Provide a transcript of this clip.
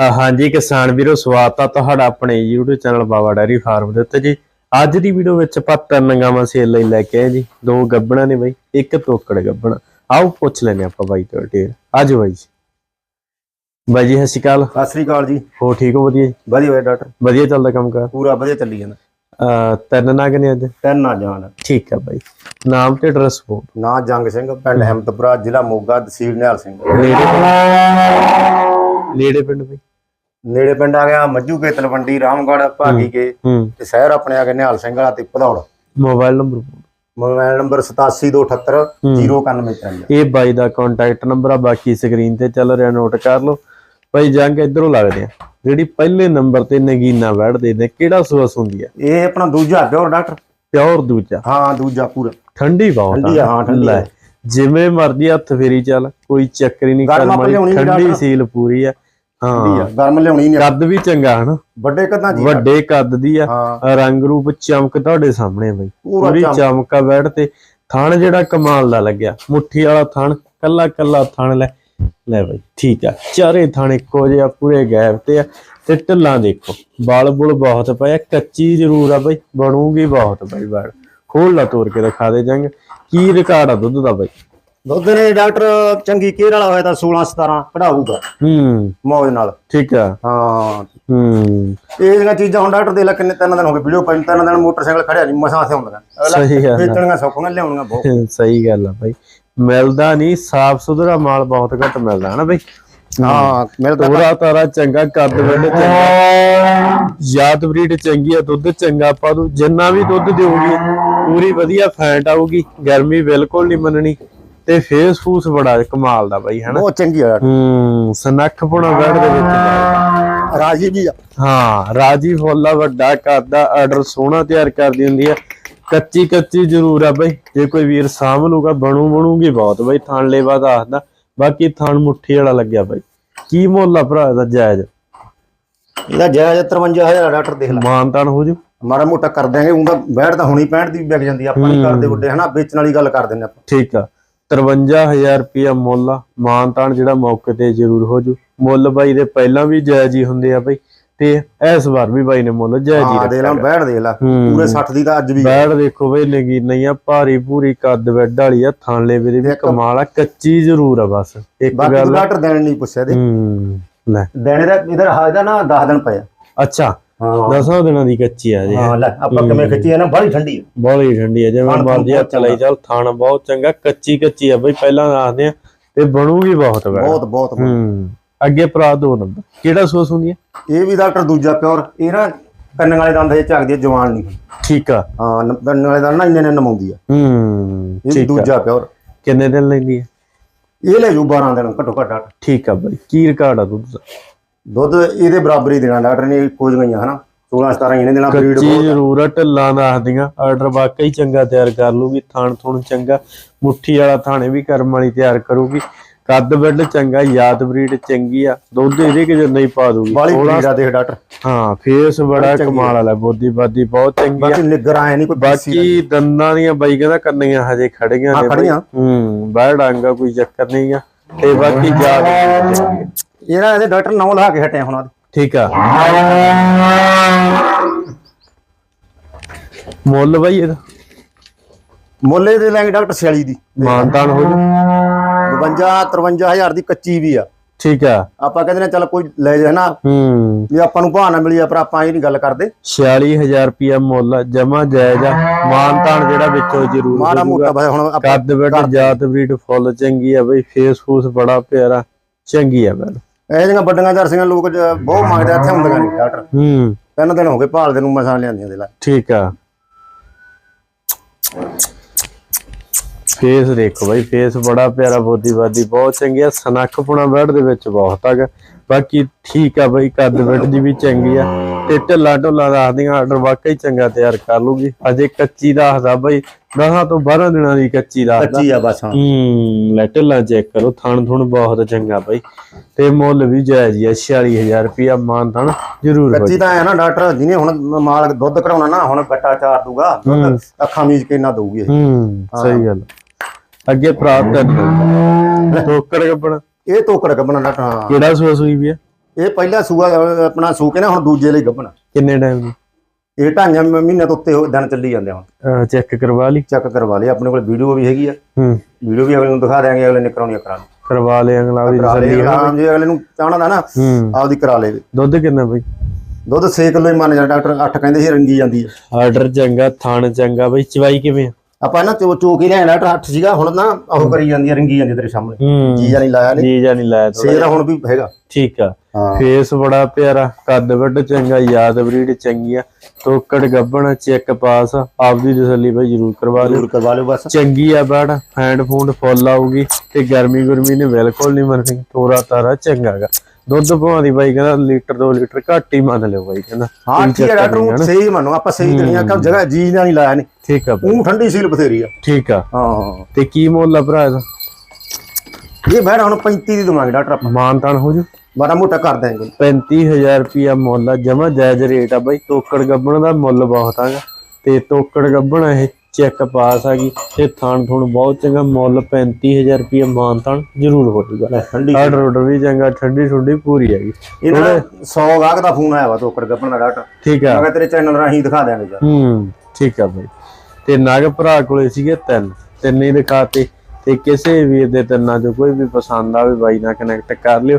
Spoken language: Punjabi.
ਹਾਂਜੀ ਕਿਸਾਨ ਵੀਰੋ ਸਵਾਗਤ ਆ ਤੁਹਾਡਾ ਆਪਣੇ YouTube channel Baba dairy farm ਦੇ ਉੱਤੇ ਜੀ। ਅੱਜ ਦੀ ਵੀਡੀਓ ਵਿੱਚ ਆਪਾਂ ਤਿੰਨ ਗਾਵਾਂ ਸੇਲ ਲਈ ਲੈ ਕੇ ਆਏ ਜੀ। ਦੋ ਗੱਬਣਾ ਨੇ ਬਾਈ ਇੱਕ ਤੋਕੜ ਗੱਬਣਾ। ਆਓ ਪੁੱਛ ਲੈਨੇ ਆਪਾਂ ਬਾਈ ਤੋਂ ਡੇਰ ਆਜੋ ਬਾਈ ਜੀ। ਬਾਈ ਜੀ ਸਤਿ ਸ਼੍ਰੀ ਅਕਾਲ। ਸਤਿ ਸ੍ਰੀ ਅਕਾਲ ਜੀ। ਹੋ ਠੀਕ ਹੋ ਵਧੀਆ ਜੀ? ਵਧੀਆ ਹੋਇਆ ਡਾਕਟਰ। ਵਧੀਆ ਚੱਲਦਾ ਕੰਮ ਕਰ? ਪੂਰਾ ਵਧੀਆ ਚੱਲੀ ਜਾਂਦਾ। ਅ, ਤਿੰਨ ਨਾਗ ਨੇ ਅੱਜ? ਟੈਨ ਨਾ ਜਾਣ। ਠੀਕ ਆ ਬਾਈ। ਨਾਮ ਤੇ ਐਡਰੈਸ ਬੋਲ ਨਾ ਜੰਗ ਸਿੰਘ ਪਿੰਡ ਹਮਦਪੁਰਾ ਜ਼ਿਲ੍ਹਾ ਮੋਗਾ ਤਹਿਸੀਲ ਨਿਹਾਲ ਸਿੰਘ। ਨੇੜੇ ਪਿੰਡ ਬਾਈ? ਨੇੜੇ ਪਿੰਡ ਆ ਗਿਆ ਮੱਜੂ ਕੇ ਤਲਵੰਡੀ ਰਾਮਗੜ੍ਹ ਭਾਗੀ ਕੇ ਹੂੰ। ਤੇ ਸ਼ਹਿਰ ਆਪਣੇ ਆ ਗਏ ਨਿਹਾਲ ਸਿੰਘ ਵਾਲਾ ਤੇ Bhadaur. Mobile number mobile number 8728 09153 ਇਹ ਬਾਈ ਦਾ ਕੰਟੈਕਟ ਨੰਬਰ ਆ ਬਾਕੀ ਸਕਰੀਨ ਤੇ ਚੱਲ ਰਿਹਾ ਨੋਟ ਕਰ ਲਓ। ਭਾਈ ਜੰਗ ਇਧਰੋਂ ਲੱਗਦੇ ਆ। ਜਿਹੜੀ ਪਹਿਲੇ ਨੰਬਰ ਤੇ ਨਗੀਨਾ ਵੜਦੇ ਨੇ ਕਿਹੜਾ ਸੂਸ ਹੁੰਦੀ ਆ? ਇਹ ਆਪਣਾ ਦੂਜਾ ਪਿਓਰ ਡਾਕਟਰ ਪਿਓਰ ਦੂਜਾ। ਹਾਂ ਦੂਜਾ ਪੂਰਾ। ਠੰਡੀ ਬਹੁਤ ਠੰਡੀ ਹਾਂ, ਠੰਡੀ ਜਿਵੇਂ ਮਰਦੀ ਹੱਥ ਫੇਰੀ ਚੱਲ ਕੋਈ ਚੱਕਰ ਹੀ ਨਹੀਂ ਗਰਮ ਕਰਮ ਆਪਾਂ ਲਿਆਉਣੀ ਨੀ ਠੰਡੀ। ਸੀਲ ਪੂਰੀ ਆ। ਹਾਂ ਆ ਗਰਮ ਲਿਆਉਣੀ ਨਹੀਂ ਕੱਦ ਵੀ ਚੰਗਾ ਹਨ। ਵੱਡੇ ਕਦਾਂ ਜੀ ਵੱਡੇ ਕੱਦ ਦੀ ਆ। ਰੰਗ ਰੂਪ ਚਮਕ ਤੁਹਾਡੇ ਸਾਹਮਣੇ ਆ ਬਾਈ। ਪੂਰਾ ਚਮਕ। ਬੈਠ ਤੇ। ਥਣ ਜਿਹੜਾ ਕਮਾਲ ਦਾ ਲੱਗਿਆ। ਮੁੱਠੀ ਵਾਲਾ ਥਣ ਕੱਲਾ ਕੱਲਾ ਥਣ ਲੈ। ਲੈ ਬਾਈ ਠੀਕ ਆ। ਚਾਰੇ ਥਣ ਇੱਕੋ ਜਿਹਾ ਪੂਰੇ ਗੈਪ ਤੇ ਆ। ਤੇ ਢੱਲਾਂ ਦੇਖੋ ਬਲ ਬੁਲ ਬਹੁਤ ਪਿਆ ਕੱਚੀ ਜ਼ਰੂਰ ਆ ਬਾਈ ਬਣੂਗੀ ਬਹੁਤ ਬਾਈ ਬਾੜ ਖੋਲ ਲਾ ਤੋੜ ਕੇ ਦਿਖਾ ਦੇ ਜੰਗ। ਕੀ ਰਿਕਾਰਡ ਆ ਦੁੱਧ ਦਾ ਬਾਈ? ਦੁੱਧ ਨੇ ਡਾਕਟਰ ਚੰਗੀ ਕੇਅਰ ਵਾਲਾ ਹੋਇਆ ਤਾਂ 16 17 ਕਢਾਊਗਾ। ਹੂੰ। ਮੌਜ ਨਾਲ। ਠੀਕ ਆ। ਹਾਂ। ਹੂੰ। ਇਹ ਜਿਹੜੀਆਂ ਚੀਜ਼ਾਂ ਹੁਣ ਡਾਕਟਰ ਦੇ ਲਾ ਕਿੰਨੇ ਤਿੰਨ ਦਿਨ ਹੋ ਗਏ ਵੀਡੀਓ ਪਾਈ ਤਿੰਨ ਦਿਨ ਮੋਟਰਸਾਈਕਲ ਖੜਿਆ ਨਹੀਂ ਮਸਾਂ ਸੇ ਹੁੰਦੀਆਂ ਸਹੀ ਗੱਲ ਵੇਚਣੀਆਂ ਸੌਖੀਆਂ ਲਿਆਉਣੀਆਂ ਬਹੁਤ। ਸਹੀ ਗੱਲ ਆ ਬਾਈ। ਮਿਲਦਾ ਨਹੀਂ ਸਾਫ਼ ਸੁਥਰਾ ਮਾਲ ਬਹੁਤ ਘੱਟ ਮਿਲਦਾ ਹਨਾ ਬਾਈ? ਹਾਂ। ਮਿਲਦਾ ਤੋਰਾ ਤਾਰਾ ਚੰਗਾ ਕੱਦ ਵੱਡ ਚੰਗਾ। ਯਾਦ ਬਰੀਡ ਚੰਗੀ ਆ ਦੁੱਧ ਚੰਗਾ ਪਾ ਦੂ ਜਿੰਨਾ ਵੀ ਦੁੱਧ ਦੇਊਗੀ ਪੂਰੀ ਵਧੀਆ ਫੈਟ ਆਊਗੀ ਗਰਮੀ ਬਿਲਕੁਲ ਨਹੀਂ ਮੰਨਣੀ। ਤੇ ਫੇਸ ਫੂਸ ਬੜਾ ਕਮਾਲ ਦਾ ਬਾਈ ਹਨਾ? ਬਹੁਤ ਚੰਗੀ ਆ। ਹੂੰ ਸਨੱਖ ਪੁਣਾ ਬੈੜ ਦੇ ਵਿੱਚ। ਰਾਜੀ ਆ। ਹਾਂ ਰਾਜੀ ਫੁੱਲਾ ਵੱਡਾ ਕਰਦਾ ਆਰਡਰ ਸੋਹਣਾ ਤਿਆਰ ਕਰਦੀ ਹੁੰਦੀ ਆ। ਕੱਚੀ ਕੱਚੀ ਜ਼ਰੂਰ ਆ ਬਈ ਜੇ ਕੋਈ ਵੀਰ ਸਾਂਭ ਲੂਗਾ ਬਣੂ ਬਣੂਗੀ ਬਹੁਤ ਬਈ ਥਣ ਲੇਵਾ ਦੱਸਦਾ ਬਾਕੀ ਥਣ ਮੁੱਠੀ ਵਾਲਾ ਲੱਗਿਆ ਬਈ। ਕੀ ਮੁੱਲ ਆ ਭਰਾ ਦਾ ਜਾਇਜ਼? ਇਹਦਾ ਜਾਇਜ਼ 53000 ਡਾਕਟਰ ਦੇਖ ਲੈ। ਮਾਨਤਾਨ ਹੋ ਜੂ। ਮਾੜਾ ਮੋਟਾ ਕਰ ਦਿਆਂਗੇ ਉਹਦਾ ਬੈਠ ਤਾਂ ਹੁਣੀ 65 ਦੀ ਵਿਕ ਜਾਂਦੀ ਆਪਾਂ ਨਹੀਂ ਕਰਦੇ ਵੱਡੇ ਹਨਾ? ਵੇਚਣ ਵਾਲੀ ਗੱਲ ਕਰ ਦਿੰਦੇ ਆਪਾਂ। ਠੀਕ ਆ। 53000 ਰੁਪਿਆ ਮੁੱਲ ਮਾਨਤਾਨ ਜਿਹੜਾ ਮੌਕੇ ਤੇ ਜ਼ਰੂਰ ਹੋ ਜੂ। ਮੁੱਲ ਬਾਈ ਦੇ ਪਹਿਲਾਂ ਵੀ ਜਾਇਜ਼ ਹੀ ਹੁੰਦੇ ਆ ਬਈ। ਤੇ ਇਸ ਵਾਰ ਵੀ ਬਾਈ ਨੇ ਮੁੱਲ ਜਾਇਜ਼ ਹੀ ਦੇਖ ਲੈ ਬੈਠ ਦੇਖ ਲੈ। ਪੂਰੇ 60 ਦੀ ਤਾਂ ਅੱਜ ਵੀ ਬੈੜ ਦੇਖੋ ਬਈ ਨਗੀ ਨਹੀਂ ਆ ਭਾਰੀ ਭੂਰੀ ਕੱਦ ਬੈੱਡ ਵਾਲੀ ਆ ਥਣ ਲੇਵੇ ਦੀ ਵੀ ਕਮਾਲ ਆ ਕੱਚੀ ਜ਼ਰੂਰ ਆ ਬਸ। ਇੱਕ ਬਾਕੀ ਗੱਲ ਡਾਕਟਰ ਦੇਣ ਨਹੀਂ ਪੁੱਛਿਆ ਦੇ ਹੂੰ ਲੈ। ਦੇਣੇ ਦਾ ਇਧਰ ਹਾਇਦਾ ਨਾ 10 ਦਿਨ ਪਿਆ ਅੱਛਾ। ਹਾਂ। ਦਸਾਂ ਦਿਨਾਂ ਦੀ ਕੱਚੀ ਆ ਜੀ। ਹਾਂ ਲੈ ਆਪਾਂ ਕਿਵੇਂ ਖਿੱਚੀ ਆ ਨਾ ਬੜੀ ਠੰਡੀ ਆ। ਬੜੀ ਠੰਡੀ ਆ ਜਿਵੇਂ ਮਰਜ਼ੀ ਬਹੁਤ ਹੱਥ ਲਈ ਚੱਲ ਥਣ ਬਹੁਤ ਚੰਗਾ ਕੱਚੀ ਕੱਚੀ ਆ ਬਈ ਪਹਿਲਾਂ ਦੱਸਦੇ ਆ ਤੇ ਬਣੂਗੀ ਬਹੁਤ ਬੈੜ ਬਹੁਤ ਬਹੁਤ ਹੂੰ ਅੱਗੇ ਭਰਾ ਦੋ ਨੰਬਰ। ਕਿਹੜਾ ਸੋਸ ਹੁੰਦੀ ਹੈ ਇਹ ਵੀ ਡਾਕਟਰ ਦੂਜਾ ਪਿਓਰ ਇਹ ਨਾ ਕੰਨ ਵਾਲੇ ਦੰਦ ਇਹ ਝਾਕਦੀ ਆ ਜਵਾਨ ਨਹੀਂ। ਠੀਕ ਆ। ਹਾਂ ਕੰਨ ਵਾਲੇ ਦੰਦ ਨਾ ਇੰਨੇ ਨੇ ਨਮਾਉਂਦੀ ਆ। ਹੂੰ ਇਹ ਵੀ ਆ। ਦੂਜਾ ਪਿਓਰ। ਕਿੰਨੇ ਦਿਨ ਲੈਂਦੀ ਹੈ ਇਹ ਲੈ ਜੂ 12 ਦਿਨ ਘੱਟੋ ਘੱਟ ਠੀਕ ਆ ਬਈ ਕੀ ਰਿਕਾਰਡ ਆ ਦੁੱਧ ਦਾ? ਦੁੱਧ ਇਹਦੇ ਬਰਾਬਰ ਹੀ ਦੇਣਾ ਡਾਕਟਰ ਨੇ ਕੋਝ ਗਈਆਂ ਹਨਾ? 16 17 ਇਹਨੇ ਦੇਣਾ ਬਰੀਡ ਕੱਚੀ ਜ਼ਰੂਰ ਢਿੱਲਾਂ ਦੱਸਦੀਆਂ ਆਰਡਰ ਵਾਕਈ ਚੰਗਾ ਤਿਆਰ ਕਰ ਲੂਗੀ ਥਾਣ ਥੁਣ ਚੰਗਾ। ਮੁੱਠੀ ਵਾਲਾ ਥਾਣੇ ਵੀ ਕਰਮ ਵਾਲੀ ਤਿਆਰ ਕਰੂਗੀ। ਕੱਦ ਬਿੱਡ ਚੰਗਾ ਯਾਦ ਬਰੀਡ ਚੰਗੀ ਆ। ਦੁੱਧ ਇਹਦੇ ਕਿ ਨਹੀਂ ਪਾ ਦੂਗੀ? ਬਾਲੀ 16 ਬਰੀਡ ਦੇਖ ਡਾਕਟਰ। ਹਾਂ ਫੇਸ ਬੜਾ ਕਮਾਲ ਵਾਲਾ ਬੋਦੀ ਬਾਦੀ ਬਹੁਤ ਚੰਗੀ ਆ। ਬਾਕੀ ਨਿੱਗਰ ਆਏ ਨਹੀਂ ਕੋਈ ਬਾਕੀ ਦੰਦਾਂ ਦੀਆਂ ਬਾਈ ਕਹਿੰਦਾ ਕੰਨੀਆਂ ਹਜੇ ਖੜੀਆਂ ਨੇ। ਖੜੀਆਂ ਹੂੰ ਬਾਹਰ ਡਾਂਗਾ ਕੋਈ ਚੱਕਰ ਨਹੀਂ ਆ। ਤੇ ਬਾਕੀ ਜਾ ਇਹਨਾਂ ਇਹਦੇ ਡਾਕਟਰ ਨੌ ਲਾ ਕੇ ਹਟੇ ਹੁਣ ਠੀਕ ਆ। ਮੁੱਲ ਬਾਈ ਇਹਦਾ। ਮੁੱਲੇ ਦੇ ਲਾਂਗੇ ਡਾਕਟਰ 46 ਦੀ। ਮਾਨਤਾਨ ਹੋ ਜੂ। 52 53000 ਦੀ ਕੱਚੀ ਵੀ ਆ। ਠੀਕ ਆ। ਆਪਾਂ ਕਹਿੰਦੇ ਨੇ ਚੱਲ ਕੋਈ ਲੈ ਜਾ ਨਾ। ਹੂੰ। ਵੀ ਆਪਾਂ ਨੂੰ ਭਾਅ ਨਾ ਮਿਲੀ ਆ ਪਰ ਆਪਾਂ ਇਹ ਨਹੀਂ ਗੱਲ ਕਰਦੇ। 46000 ਰੁਪਿਆ ਮੁੱਲ ਜਮਾ ਜਾਇਜ਼ ਆ। ਮਾਨਤਾਨ ਜਿਹੜਾ ਵਿੱਚੋਂ ਜ਼ਰੂਰ ਮਾੜਾ ਹੋ ਮੋਟਾ। ਬਸ ਹੁਣ ਆਪਾਂ ਕੱਦ ਬੈਠ ਜਾਤ ਬਰੀਡ ਫੁੱਲ ਚੰਗੀ ਆ ਬਈ ਫੇਸ ਫੂਸ ਬੜਾ ਪਿਆਰਾ ਚੰਗੀ ਆ ਬੈਲ ਇਹ ਜਿਹੀਆਂ ਵੱਡੀਆਂ ਜਰਸੀਆਂ ਲੋਕ ਜ- ਬਹੁਤ ਮੰਗਦੇ ਆ, ਇੱਥੇ ਹੁੰਦੀਆਂ ਨਹੀਂ ਡਾਕਟਰ। ਹੂੰ। ਤਿੰਨ ਦਿਨ ਹੋ ਗਏ ਭਾਲਦੇ ਨੂੰ ਮਸਾਂ ਲਿਆਂਦੀਆਂ ਦੇ ਲੈ। ਠੀਕ ਆ। ਫੇਸ ਦੇਖੋ ਬਾਈ ਫੇਸ ਬੜਾ ਪਿਆਰਾ ਬੋਦੀ ਬਾਦੀ ਬਹੁਤ ਚੰਗੀ ਆ ਸਨੱਖ ਪੁਣਾ ਬੈਡ ਦੇ ਵਿੱਚ ਬਹੁਤ ਹੈਗਾ ਬਾਕੀ ਠੀਕ ਆ ਬਾਈ ਕੱਦ ਬੈਡ ਦੀ ਵੀ ਚੰਗੀ ਆ। ਤੇ ਢਿੱਲਾ ਢੁੱਲਾ ਦੱਸਦੀਆਂ ਆਰਡਰ ਵਾਕਈ ਚੰਗਾ ਤਿਆਰ ਕਰ ਲੂਗੀ। ਅਜੇ ਕੱਚੀ ਦੱਸਦਾ ਬਾਈ 10 ਤੋਂ 12 ਦਿਨਾਂ ਦੀ ਕੱਚੀ ਦੱਸਦਾ ਕੱਚੀ ਆ ਬਸ ਹਾਂ। ਹੂੰ ਲੈ ਢਿੱਲਾ ਚੈੱਕ ਕਰੋ ਥਣ ਥੁਣ ਬਹੁਤ ਚੰਗਾ ਬਾਈ। ਤੇ ਮੁੱਲ ਵੀ ਜਾਇਜ਼ ਹੀ ਆ 46000 ਰੁਪਿਆ ਮਾਨ ਥਣ ਜ਼ਰੂਰ ਕੱਚੀ ਤਾਂ ਹੈ ਨਾ ਡਾਕਟਰ ਜਿਹਨੇ ਹੁਣ ਮਾਲ ਦੁੱਧ ਕਢਾਉਣਾ ਨਾ ਹੁਣ ਗੱਟਾ ਚਾਰ ਦੂਗਾ ਅੱਖਾਂ ਮੀਚ ਕੇ ਨਾ ਦਊਗੀ ਹੂੰ ਸਹੀ ਗੱਲ। ਅੱਗੇ ਪ੍ਰਾਪਤ ਕਰ ਟੋਕਰ ਕੱਪੜਾ ਇਹ ਤੋਕੜ ਕੱਢਣਾ ਡਾਕਟਰ ਕਿਹੜਾ ਸੂਆ ਸੂਈ ਵੀ ਆ? ਇਹ ਪਹਿਲਾ ਸੂਆ ਆਪਣਾ ਸੂ ਕੇ ਨਾ ਹੁਣ ਦੂਜੇ ਲਈ ਗੱਭਣਾ ਕਿੰਨੇ ਟਾਈਮ ਦੀ? ਇਹ ਢਾਈਆਂ ਮਹੀਨੇ ਤੋਂ ਉੱਤੇ ਹੋ- ਦਿਨ ਚੱਲੀ ਜਾਂਦੇ ਹੁਣ। ਚੈੱਕ ਕਰਵਾ ਲਈ। ਚੈੱਕ ਕਰਵਾ ਲਿਆ ਆਪਣੇ ਕੋਲ ਵੀਡੀਓ ਵੀ ਹੈਗੀ ਆ। ਹੂੰ। ਵੀਡੀਓ ਵੀ ਅਗਲੇ ਨੂੰ ਦਿਖਾ ਦਿਆਂਗੇ ਅਗਲੇ ਨੇ ਕਰਾਉਣੀ ਆ ਕਰਾ ਲਈ। ਕਰਵਾ ਲਿਆ ਅਗਲਾ ਕਰਾ ਤਸੱਲੀ ਲਈ ਆਰਾਮ ਜੇ ਅਗਲੇ ਨੂੰ ਚਾਹਣਾ ਦਾ ਨਾ ਹੂੰ। ਆਪਦੀ ਕਰਾ ਲੇ ਦੁੱਧ ਕਿੰਨਾ ਬਈ? ਦੁੱਧ 6 ਕਿਲੋ ਹੀ ਮੰਨ ਜਾ ਡਾਕਟਰ 8 ਕਹਿੰਦੇ ਸੀ ਰੰਗੀ ਜਾਂਦੀ ਹੈ ਆਰਡਰ ਚੰਗਾ ਥਣ ਚੰਗਾ ਬਈ ਚਵਾਈ ਕਿਵੇਂ ਆ? ਆਪਾਂ ਨਾ ਚੋ ਚੋ ਕੇ ਲਿਆਇਆ ਡਾਕਟਰ 8 ਸੀਗਾ ਹੁਣ ਨਾ ਉਹ ਕਰੀ ਜਾਂਦੀ ਹੈ ਰੰਗੀ ਜਾਂਦੀ ਹੈ ਤੇਰੇ ਸਾਹਮਣੇ। ਹੂੰ। ਜੀ ਨਹੀਂ ਲਾਇਆ ਨਹੀਂ ਜੀ ਜਾਂ ਨਹੀਂ ਲਾਇਆ ਥੋੜ੍ਹਾ। 6 ਦਾ ਹੁਣ ਵੀ ਹੈਗਾ। ਠੀਕ ਆ। ਹਾਂ ਫੇਸ ਬੜਾ ਪਿਆਰਾ ਕੱਦ ਵੱਡ ਚੰਗਾ ਯਾਦ ਬਰੀਡ ਚੰਗੀ ਆ। ਤੋਕੜ ਗੱਬਣ ਚੈੱਕ ਪਾਸ ਆਪਦੀ ਤਸੱਲੀ ਬਈ ਜ਼ਰੂਰ ਕਰਵਾ ਲਿਓ। ਜ਼ਰੂਰ ਕਰਵਾ ਲਿਓ ਬਸ। ਚੰਗੀ ਆ ਬੈੜ ਹੈਂਡ ਫੂਡ ਫੁੱਲ ਆਊਗੀ ਤੇ ਗਰਮੀ ਗੁਰਮੀ ਨੇ ਬਿਲਕੁਲ ਨਹੀਂ ਮਰਨੀ ਤੋਰਾ ਤਾਰਾ ਚੰਗਾਗਾ ਦੁੱਧ ਭਾਂ ਦੀ ਬਾਈ ਕਹਿੰਦਾ ਲੀਟਰ 2 ਲੀਟਰ ਘੱਟ ਹੀ ਮੰਨ ਲਿਓ ਬਾਈ ਕਹਿੰਦਾ। ਹਾਂ ਠੀਕ ਹੈ ਨੂੰ ਹਨਾ? ਸਹੀ ਮੰਨੋ ਆਪਾਂ ਸਹੀ ਕਰੀਆਂ ਕਿ ਜਗ੍ਹਾ ਜੀ ਨਾਲ ਨਹੀਂ ਲਾਇਆ ਨਹੀਂ ਠੀਕ ਆ ਉਹ ਠੰਡੀ ਸੀਲ ਬਥੇਰੀ ਆ। ਠੀਕ ਆ। ਹਾਂ ਤੇ ਕੀ ਮੁੱਲ ਆ ਭਰਾ ਇਹਦਾ? ਇਹ ਬੈਠ ਹੁਣ 35 ਦੀ ਦਵਾਂਗੇ ਡਾਕਟਰ ਆਪਾਂ। ਮਾਨਤਾਨ ਹੋ ਜੂ? ਮਾੜਾ ਮੋਟਾ ਕਰ ਦਾਂਗੇ 35000 ਰੁਪਿਆ ਮੁੱਲ ਆ ਜਮਾ ਜਾਇਜ਼ ਰੇਟ ਆ ਬਾਈ। ਤੋਕੜ ਗੱਬਣ ਦਾ ਮੁੱਲ ਬਹੁਤ ਆਗਾ ਤੇ ਤੋਕੜ ਗੱਬਣ ਇਹ ਚੈੱਕ ਪਾਸ ਆ ਗਈ। ਤੇ ਥਾਣ ਥੁਣ ਬਹੁਤ ਚੰਗਾ ਮੁੱਲ 35000 ਰੁਪਿਆ ਮਾਨਤਾਨ ਜ਼ਰੂਰ ਲੈ ਠੰਡੀ ਆਰਡਰ ਆਰਡਰ ਵੀ ਚੰਗਾ ਠੰਡੀ ਠੰਡੀ ਪੂਰੀ ਹੈਗੀ ਇਹਨਾਂ ਦਾ 100 ਗਾਹਕ ਦਾ ਫੋਨ ਆਇਆ ਵਾ ਤੋਕੜ ਗੱਪਣ ਦਾ ਡਾਕਟਰ ਠੀਕ ਮੈਂ ਆ ਕਿਹਾ ਤੇਰੇ ਚੈਨਲ ਰਾਹੀਂ ਦਿਖਾ ਦਿਆਂਗੇ ਯਾਰ ਹੂੰ ਠੀਕ ਆ ਬਾਈ। ਤੇ ਨਗ ਭਰਾ ਕੋਲੇ ਸੀਗੇ ਤਿੰਨ। ਤਿੰਨ ਹੀ ਦਿਖਾਤੇ। ਤੇ ਕਿਸੇ ਵੀਰ ਦੇ ਤਿੰਨਾਂ ਚੋਂ ਕੋਈ ਵੀ ਪਸੰਦ ਆਵੇ ਬਾਈ ਨਾਲ ਕਨੈਕਟ ਕਰ ਲਿਓ।